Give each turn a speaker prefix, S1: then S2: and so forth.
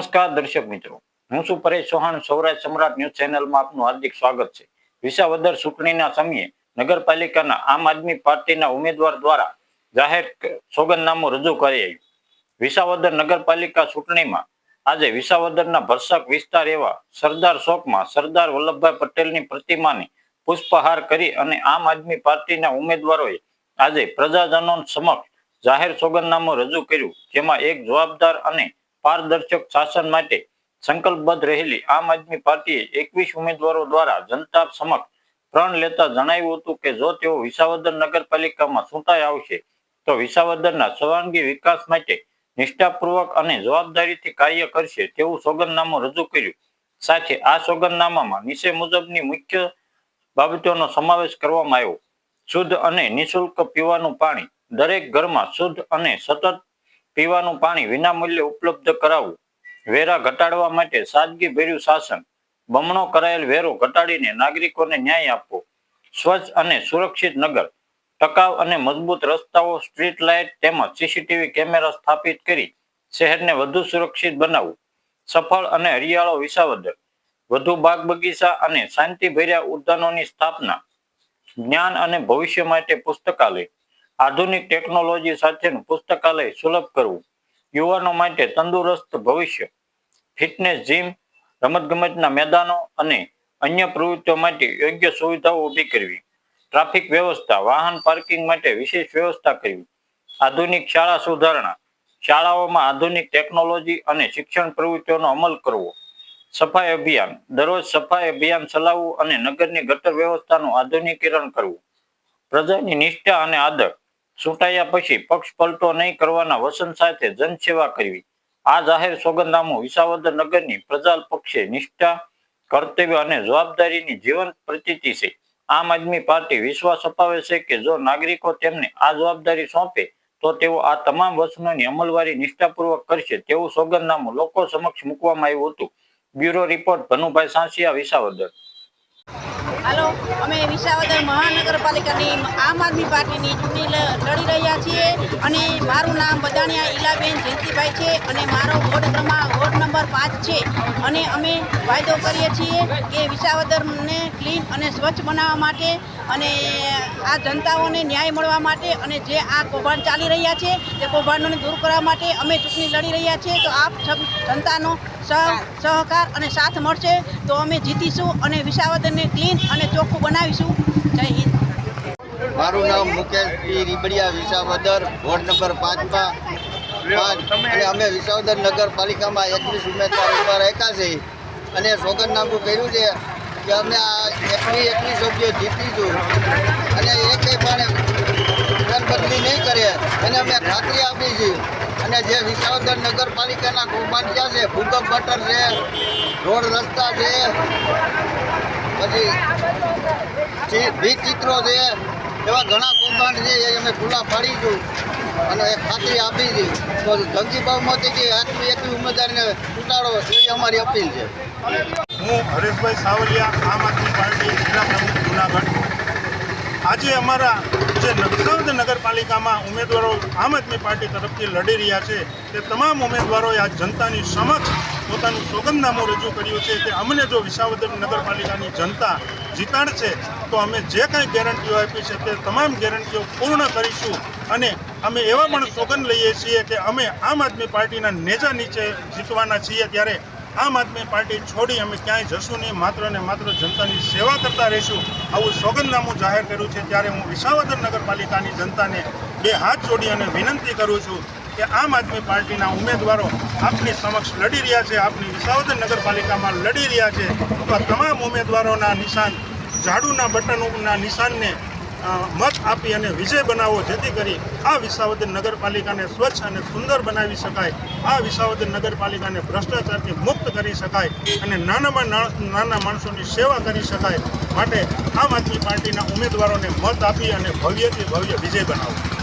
S1: નમસ્કાર દર્શક મિત્રો. હું છું પરેશ ચૌહાણ, સૌરાષ્ટ્ર સમ્રાટ ન્યૂઝ ચેનલમાં આપનું હાર્દિક સ્વાગત છે. વિસાવદર ચૂંટણીના સમયે નગરપાલિકાના આમ આદમી પાર્ટીના ઉમેદવાર દ્વારા જાહેર સોગંદનામું રજૂ કરાયું વિસાવદર નગરપાલિકા ચૂંટણીમાં આજે વિસાવદરના ભરસક વિસ્તાર એવા સરદાર ચોકમાં સરદાર વલ્લભભાઈ પટેલની પ્રતિમાને પુષ્પહાર કરી અને આમ આદમી પાર્ટીના ઉમેદવારોએ આજે પ્રજાજનો સમક્ષ જાહેર સોગંદનામું રજૂ કર્યું, જેમાં એક જવાબદાર અને પારદર્શક શાસન માટે સંકલ્પબદ્ધ રહેલી આમ આદમી પાર્ટીએ એકવીસ ઉમેદવારો દ્વારા જનતા સમક્ષ પ્રણ લેતા જણાવ્યું હતું કે જો તેઓ વિસાવદર નગરપાલિકામાં ચૂંટાઈ આવશે, તો વિસાવદરના સર્વાંગી વિકાસ માટે નિષ્ઠાપૂર્વક અને જવાબદારીથી કાર્ય કરશે તેવું સોગંદનામું રજૂ કર્યું. સાથે આ સોગંદનામામાં નીચે મુજબની મુખ્ય બાબતોનો સમાવેશ કરવામાં આવ્યો. શુદ્ધ અને નિઃશુલ્ક પીવાનું પાણી દરેક ઘરમાં શુદ્ધ અને સતત પીવાનું પાણી વિનામૂલ્યે ઉપલબ્ધ કરાવવું. વેરા ઘટાડવા માટે સાદગી ભર્યું શાસન. બમણો કરાયેલ વેરો ઘટાડીને નાગરિકોને ન્યાય આપવો. સ્વચ્છ અને સુરક્ષિત નગર. ટકાઉ અને મજબૂત રસ્તાઓ, સ્ટ્રીટ લાઇટ તેમજ સીસીટીવી કેમેરા સ્થાપિત કરી શહેરને વધુ સુરક્ષિત બનાવવું. સફળ અને હરિયાળો વિસાવદર. વધુ બાગ બગીચા અને શાંતિભર્યા ઉદ્યાનોની સ્થાપના. જ્ઞાન અને ભવિષ્ય માટે પુસ્તકાલય. આધુનિક ટેકનોલોજી સાથેનું પુસ્તકાલય સુલભ કરવું યુવાનો માટે તંદુરસ્ત ભવિષ્ય, ફિટનેસ જીમ, રમતગમતના મેદાનો અને અન્ય પ્રવૃત્તિઓ માટે યોગ્ય સુવિધાઓ ઊભી કરવી, ટ્રાફિક વ્યવસ્થા, વાહન પાર્કિંગ માટે વિશેષ વ્યવસ્થા કરવી, આધુનિક શાળા સુધારણા, શાળાઓમાં આધુનિક ટેકનોલોજી અને શિક્ષણ પ્રવૃત્તિઓનો અમલ કરવો, સફાઈ અભિયાન, દરરોજ સફાઈ અભિયાન ચલાવવું અને નગરની ગટર વ્યવસ્થાનું આધુનિકીકરણ કરવું, પ્રજાની નિષ્ઠા અને આદર ચૂંટાયા પછી પક્ષ પલટો નહીં કરવાના વસન સાથે જનસેવા કરવી. આ જાહેર સોગંદનામું વિસાવદર નગરની પ્રજા પક્ષે નિષ્ઠા, કર્તવ્ય અને જવાબદારીની જીવંત પ્રતીતિ છે. આમ આદમી પાર્ટી વિશ્વાસ અપાવે છે કે જો નાગરિકો તેમને આ જવાબદારી સોંપે, તો તેઓ આ તમામ વસનોની અમલવારી નિષ્ઠાપૂર્વક કરશે તેવું સોગંદનામું લોકો સમક્ષ મૂકવામાં આવ્યું હતું. Bureau report Bhanubhai Sansiya, Visavadar.
S2: Hello, અમે વિસાવદર મહાનગરપાલિકાની આમ આદમી પાર્ટીની ચૂંટણી લડી રહ્યા છીએ અને મારું નામ બદાણિયા ઈલાબેન જયંતિભાઈ છે અને મારો વોર્ડ ક્રમાંક વોર્ડ નંબર પાંચ છે. અને અમે વાયદો કરીએ છીએ કે વિસાવદરને ક્લીન અને સ્વચ્છ બનાવવા માટે અને આ જનતાઓને ન્યાય મળવા માટે અને જે આ કૌભાંડ ચાલી રહ્યા છે, તે કૌભાંડોને દૂર કરવા માટે અમે ચૂંટણી લડી રહ્યા છીએ. તો આપ જનતાનો સહ, સહકાર અને સાથ મળશે. તો અમે જીતીશું અને વિસાવદરને ક્લીન અને ચોખ્ખું બનાવીશું. જય હિન્દ.
S3: મારું નામ Mukesh P Ribadiya, Visavadar, ward number પાંચમાં. પાંચ અને અમે વિસાવદર નગરપાલિકામાં એકવીસ ઉમેદવાર ઊભા રાખ્યા છે. અને સોગંદનામું કર્યું છે કે અમે આ એકવી એકવીસ સભ્યો જીતીશું અને એકે પણ ફેરબદલી નહીં કરે. એને અમે ખાતરી આપી છે. અને જે વિસાવદર નગરપાલિકાના કૌભાંડિયા છે ભૂકંપ ગટર છે રોડ રસ્તા છે પછી ભીત ચિત્રો છે એવા ઘણા કૌભાંડ છે, એ અમે ખુલ્લા પાડીશું અને એ ખાતરી આપી છે. તો જંગી કે આટલી એકવી ઉમેદવારને ચૂંટાડો એવી અમારી અપીલ છે.
S4: હું હરેશભાઈ સાવલિયા, આમ આદમી પાર્ટી જિલ્લા પ્રમુખ જુનાગઢ. આજે અમારા જે નગરસદ નગરપાલિકામાં ઉમેદવારો આમ આદમી પાર્ટી તરફથી લડી રહ્યા છે, તે તમામ ઉમેદવારોએ આ જનતાની સમક્ષ પોતાનું સોગંદનામું રજૂ કર્યું છે કે અમને જો વિસાવદર નગરપાલિકાની જનતા જીતાડશે, તો અમે જે કાંઈ ગેરંટીઓ આપી છે તે તમામ ગેરંટીઓ પૂર્ણ કરીશું અને અમે એવા પણ સોગંદ લઈએ છીએ કે અમે આમ આદમી પાર્ટીના નેજા નીચે જીતવાના છીએ ત્યારે આમ આદમી પાર્ટી છોડી અમે ક્યાંય જશું નહીં, માત્ર ને માત્ર જનતાની સેવા કરતા રહીશું. આવું સોગંદનામું જાહેર કર્યું છે ત્યારે હું વિસાવદર નગરપાલિકાની જનતાને બે હાથ જોડી અને વિનંતી કરું છું કે આમ આદમી પાર્ટીના ઉમેદવારો આપની સમક્ષ લડી રહ્યા છે, આપની વિસાવદર નગરપાલિકામાં લડી રહ્યા છે. તો તમામ ઉમેદવારોના નિશાન, ઝાડુના બટનોના નિશાનને મત આપી અને વિજય બનાવો, જેથી કરી આ વિસાવદર નગરપાલિકાને સ્વચ્છ અને સુંદર બનાવી શકાય. આ વિસાવદર નગરપાલિકાને ભ્રષ્ટાચારથી મુક્ત કરી શકાય અને નાનામાં નાના માણસોની સેવા કરી શકાય. માટે આમ આદમી પાર્ટીના ઉમેદવારોને મત આપી અને ભવ્યથી ભવ્ય વિજય બનાવો.